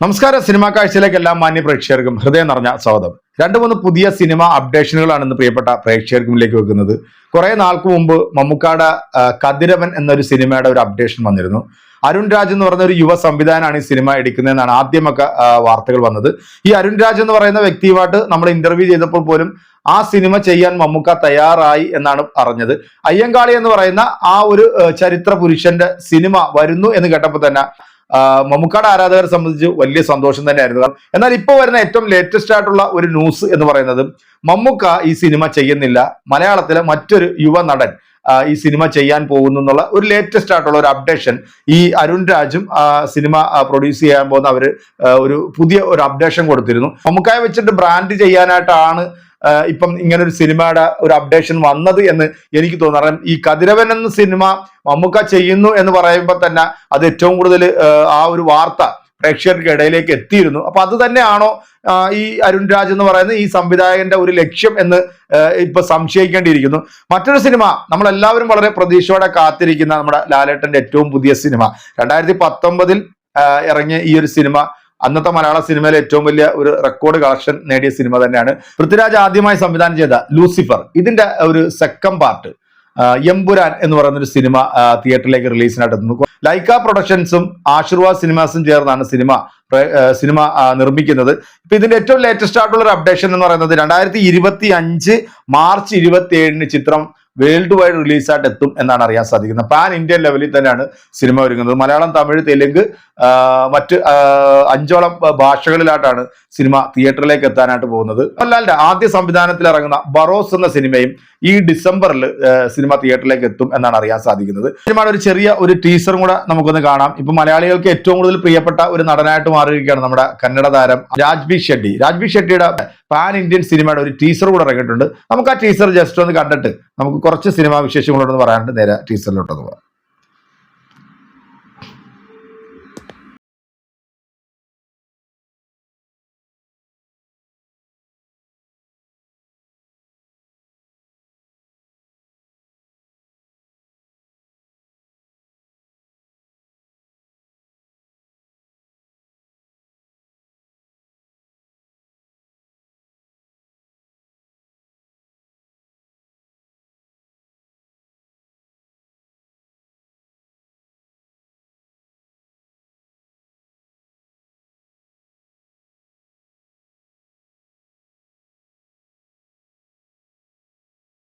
നമസ്കാരം സിനിമാ കാഴ്ചയിലേക്ക് എല്ലാ മാന്യ പ്രേക്ഷകർക്കും ഹൃദയം നിറഞ്ഞ സ്വാഗതം. രണ്ട് മൂന്ന് പുതിയ സിനിമ അപ്ഡേഷനുകളാണ് ഇന്ന് പ്രിയപ്പെട്ട പ്രേക്ഷകർക്ക് മുന്നിലേക്ക് വെക്കുന്നത്. കുറെ നാൾക്ക് മുമ്പ് മമ്മൂക്കാട കതിരവൻ എന്നൊരു സിനിമയുടെ ഒരു അപ്ഡേഷൻ വന്നിരുന്നു. അരുൺ രാജ് എന്ന് പറയുന്ന ഒരു യുവ സംവിധാനമാണ് ഈ സിനിമ എടുക്കുന്നതെന്നാണ് ആദ്യമൊക്കെ വാർത്തകൾ വന്നത്. ഈ അരുൺ രാജ് എന്ന് പറയുന്ന വ്യക്തിയുമായിട്ട് നമ്മൾ ഇന്റർവ്യൂ ചെയ്തപ്പോൾ പോലും ആ സിനിമ ചെയ്യാൻ മമ്മൂക്ക തയ്യാറായി എന്നാണ് അറിഞ്ഞത്. അയ്യങ്കാളി എന്ന് പറയുന്ന ആ ഒരു ചരിത്ര പുരുഷന്റെ സിനിമ വരുന്നു എന്ന് കേട്ടപ്പോൾ തന്നെ മമ്മൂക്കാട് ആരാധകരെ സംബന്ധിച്ച് വലിയ സന്തോഷം തന്നെയായിരുന്നു. കാരണം എന്നാൽ ഇപ്പോൾ വരുന്ന ഏറ്റവും ലേറ്റസ്റ്റ് ആയിട്ടുള്ള ഒരു ന്യൂസ് എന്ന് പറയുന്നത് മമ്മൂക്ക ഈ സിനിമ ചെയ്യുന്നില്ല. മലയാളത്തിലെ മറ്റൊരു യുവ നടൻ ഈ സിനിമ ചെയ്യാൻ പോകുന്നു എന്നുള്ള ഒരു ലേറ്റസ്റ്റ് ആയിട്ടുള്ള ഒരു അപ്ഡേഷൻ ഈ അരുൺ രാജും സിനിമ പ്രൊഡ്യൂസ് ചെയ്യാൻ പോകുന്ന അവർ ഒരു പുതിയ ഒരു അപ്ഡേഷൻ കൊടുത്തിരുന്നു. മമ്മൂക്കായ വെച്ചിട്ട് ബ്രാൻഡ് ചെയ്യാനായിട്ടാണ് ഇപ്പം ഇങ്ങനെ ഒരു സിനിമയുടെ ഒരു അപ്ഡേഷൻ വന്നത് എന്ന് എനിക്ക് കാരണം ഈ കതിരവൻ എന്ന സിനിമ മമ്മൂക്ക ചെയ്യുന്നു എന്ന് പറയുമ്പോൾ തന്നെ അത് ഏറ്റവും കൂടുതൽ ആ ഒരു വാർത്ത പ്രേക്ഷകർക്ക് ഇടയിലേക്ക് എത്തിയിരുന്നു. അപ്പൊ അത് തന്നെയാണോ ഈ അരുൺ രാജ് എന്ന് പറയുന്ന ഈ സംവിധായകന്റെ ഒരു ലക്ഷ്യം എന്ന് ഇപ്പൊ സംശയിക്കേണ്ടിയിരിക്കുന്നു. മറ്റൊരു സിനിമ നമ്മൾ എല്ലാവരും വളരെ പ്രതീക്ഷയോടെ കാത്തിരിക്കുന്ന നമ്മുടെ ലാലേട്ടന്റെ ഏറ്റവും പുതിയ സിനിമ. രണ്ടായിരത്തി പത്തൊമ്പതിൽ ഇറങ്ങിയ ഈ ഒരു സിനിമ അന്നത്തെ മലയാള സിനിമയിലെ ഏറ്റവും വലിയ ഒരു റെക്കോർഡ് കളക്ഷൻ നേടിയ സിനിമ തന്നെയാണ്. പൃഥ്വിരാജ് ആദ്യമായി സംവിധാനം ചെയ്ത ലൂസിഫർ. ഇതിന്റെ ഒരു സെക്കൻഡ് പാർട്ട് എംപുരാൻ എന്ന് പറയുന്ന ഒരു സിനിമ തിയേറ്ററിലേക്ക് റിലീസിനായിട്ട് എത്തുന്നു ലൈക്ക പ്രൊഡക്ഷൻസും ആശീർവാദ് സിനിമാസും ചേർന്നാണ് സിനിമ സിനിമ നിർമ്മിക്കുന്നത്. ഇപ്പൊ ഇതിന്റെ ഏറ്റവും ലേറ്റസ്റ്റ് ആയിട്ടുള്ള ഒരു അപ്ഡേഷൻ എന്ന് പറയുന്നത് രണ്ടായിരത്തി മാർച്ച് ഇരുപത്തി ചിത്രം വേൾഡ് വൈഡ് റിലീസായിട്ട് എത്തും എന്നാണ് അറിയാൻ സാധിക്കുന്നത്. പാൻ ഇന്ത്യൻ ലെവലിൽ തന്നെയാണ് സിനിമ ഒരുങ്ങുന്നത്. മലയാളം തമിഴ് തെലുങ്ക് മറ്റ് അഞ്ചോളം ഭാഷകളിലായിട്ടാണ് സിനിമ തിയേറ്ററിലേക്ക് എത്താനായിട്ട് പോകുന്നത്. മോഹൻലാലിന്റെ ആദ്യ സംവിധാനത്തിൽ ഇറങ്ങുന്ന ബറോസ് എന്ന സിനിമയും ഈ ഡിസംബറിൽ സിനിമ തിയേറ്ററിലേക്ക് എത്തും എന്നാണ് അറിയാൻ സാധിക്കുന്നത്. സിനിമയുടെ ഒരു ചെറിയ ഒരു ടീസറും കൂടെ നമുക്കൊന്ന് കാണാം. ഇപ്പൊ മലയാളികൾക്ക് ഏറ്റവും കൂടുതൽ പ്രിയപ്പെട്ട ഒരു നടനായിട്ട് മാറിയിരിക്കുകയാണ് നമ്മുടെ കന്നഡ താരം രാജ്ബി ഷെട്ടി. രാജ്ബി ഷെട്ടിയുടെ പാൻ ഇന്ത്യൻ സിനിമയുടെ ഒരു ടീസർ കൂടെ ഇറങ്ങിയിട്ടുണ്ട്. നമുക്ക് ആ ടീസർ ജസ്റ്റ് ഒന്ന് കണ്ടിട്ട് നമുക്ക് കുറച്ച് സിനിമാ വിശേഷങ്ങളോടൊന്ന് പറയാനുണ്ട്. നേരെ ടീസറിലോട്ടൊന്ന് പോകാം.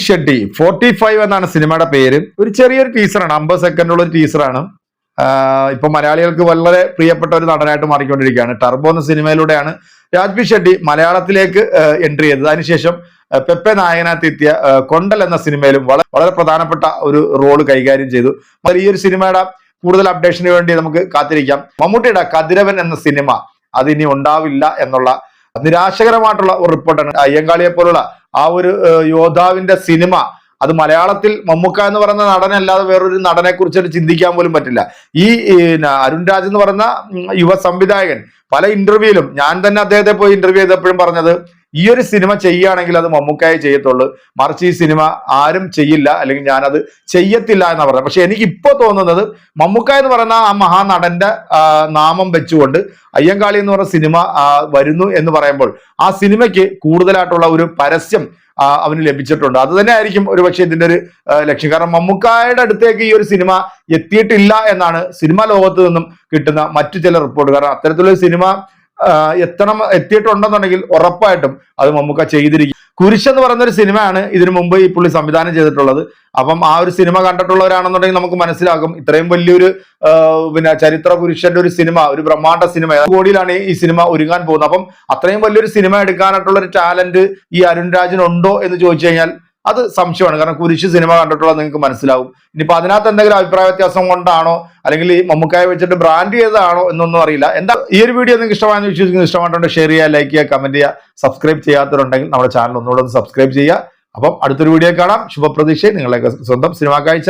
ഷെട്ടി ഫോർട്ടി ഫൈവ് എന്നാണ് സിനിമയുടെ പേര്. ഒരു ചെറിയൊരു ടീസറാണ് അമ്പത് സെക്കൻഡുള്ള ഒരു ടീസറാണ് ഇപ്പൊ മലയാളികൾക്ക് വളരെ പ്രിയപ്പെട്ട ഒരു നടനായിട്ട് മാറിക്കൊണ്ടിരിക്കുകയാണ്. ടർബോ എന്ന സിനിമയിലൂടെയാണ് രാജ്ബി ഷെട്ടി മലയാളത്തിലേക്ക് എൻട്രി ചെയ്തത്. അതിനുശേഷം പെപ്പെ നായകനകത്ത് എത്തിയ ആ, കൊണ്ടൽ എന്ന സിനിമയിലും വളരെ വളരെ പ്രധാനപ്പെട്ട ഒരു റോൾ കൈകാര്യം ചെയ്തു. ഈ ഒരു സിനിമയുടെ കൂടുതൽ അപ്ഡേഷന് വേണ്ടി നമുക്ക് കാത്തിരിക്കാം. മമ്മൂട്ടിയുടെ കതിരവൻ എന്ന സിനിമ അത് ഇനി ഉണ്ടാവില്ല എന്നുള്ള നിരാശകരമായിട്ടുള്ള ഒരു റിപ്പോർട്ടാണ്. അയ്യങ്കാളിയെ പോലുള്ള ആ ഒരു യോദ്ധാവിന്റെ സിനിമ അത് മലയാളത്തിൽ മമ്മൂക്ക എന്ന് പറയുന്ന നടനല്ലാതെ വേറൊരു നടനെ കുറിച്ച് ചിന്തിക്കാൻ പോലും പറ്റില്ല. ഈ അരുൺ രാജ് എന്ന് പറയുന്ന യുവ സംവിധായകൻ പല ഇന്റർവ്യൂയിലും ഞാൻ തന്നെ അദ്ദേഹത്തെ പോയി ഇന്റർവ്യൂ ചെയ്തപ്പോഴും പറഞ്ഞത് ഈ ഒരു സിനിമ ചെയ്യുകയാണെങ്കിൽ അത് മമ്മൂക്കായി ചെയ്യത്തുള്ളൂ. മറിച്ച് ഈ സിനിമ ആരും ചെയ്യില്ല അല്ലെങ്കിൽ ഞാനത് ചെയ്യത്തില്ല എന്നാണ് പറഞ്ഞത് പക്ഷെ എനിക്ക് ഇപ്പോ തോന്നുന്നത് മമ്മൂക്ക എന്ന് പറയുന്ന ആ മഹാനടന്റെ നാമം വെച്ചുകൊണ്ട് അയ്യങ്കാളി എന്ന് പറഞ്ഞ സിനിമ വരുന്നു എന്ന് പറയുമ്പോൾ ആ സിനിമയ്ക്ക് കൂടുതലായിട്ടുള്ള ഒരു പരസ്യം അവന് ലഭിച്ചിട്ടുണ്ട്. അത് തന്നെ ആയിരിക്കും ഒരുപക്ഷെ ഇതിന്റെ ഒരു ലക്ഷ്യം. കാരണം മമ്മൂക്കായുടെ അടുത്തേക്ക് ഈ ഒരു സിനിമ എത്തിയിട്ടില്ല എന്നാണ് സിനിമാ ലോകത്ത് നിന്നും കിട്ടുന്ന മറ്റു ചില റിപ്പോർട്ട് കാരണം അത്തരത്തിലൊരു സിനിമ എത്തണം എത്തിയിട്ടുണ്ടെന്നുണ്ടെങ്കിൽ ഉറപ്പായിട്ടും അത് മമ്മൂക്ക ചെയ്തിരിക്കും. കുരിശ് എന്ന് പറയുന്ന ഒരു സിനിമയാണ് ഇതിനു മുമ്പ് ഈ പുള്ളി സംവിധാനം ചെയ്തിട്ടുള്ളത്. അപ്പം ആ ഒരു സിനിമ കണ്ടിട്ടുള്ളവരാണെന്നുണ്ടെങ്കിൽ നമുക്ക് മനസ്സിലാകും ഇത്രയും വലിയൊരു പിന്നെ ചരിത്ര പുരുഷന്റെ ഒരു സിനിമ ഒരു ബ്രഹ്മാണ്ഡ സിനിമ. കോടിയിലാണ് ഈ സിനിമ ഒരുങ്ങാൻ പോകുന്നത്. അപ്പം അത്രയും വലിയൊരു സിനിമ എടുക്കാനായിട്ടുള്ള ഒരു ടാലന്റ് ഈ അരുൺ രാജിനുണ്ടോ എന്ന് ചോദിച്ചു കഴിഞ്ഞാൽ അത് സംശയമാണ്. കാരണം കുരിശ് സിനിമ കണ്ടിട്ടുള്ള നിങ്ങൾക്ക് മനസ്സിലാവും. ഇനിയിപ്പോൾ അതിനകത്ത് എന്തെങ്കിലും അഭിപ്രായ വ്യത്യാസം കൊണ്ടാണോ അല്ലെങ്കിൽ ഈ മമ്മൂക്കായ വെച്ചിട്ട് ബ്രാൻഡ് ചെയ്തതാണോ എന്നൊന്നും അറിയില്ല. എന്താ ഈ ഒരു വീഡിയോ നിങ്ങൾക്ക് ഇഷ്ടമായെന്ന് വിശ്വസിക്കുന്നത് ഇഷ്ടമായിട്ടുണ്ട് ഷെയർ ചെയ്യുക ലൈക്ക് ചെയ്യുക കമന്റ് ചെയ്യുക സബ്സ്ക്രൈബ് ചെയ്യാത്തവരുണ്ടെങ്കിൽ നമ്മുടെ ചാനൽ ഒന്നുകൂടെ ഒന്ന് സബ്സ്ക്രൈബ് ചെയ്യുക. അപ്പം അടുത്തൊരു വീഡിയോ കാണാം. ശുഭപ്രതീക്ഷ നിങ്ങളെ സ്വന്തം സിനിമ കാഴ്ച.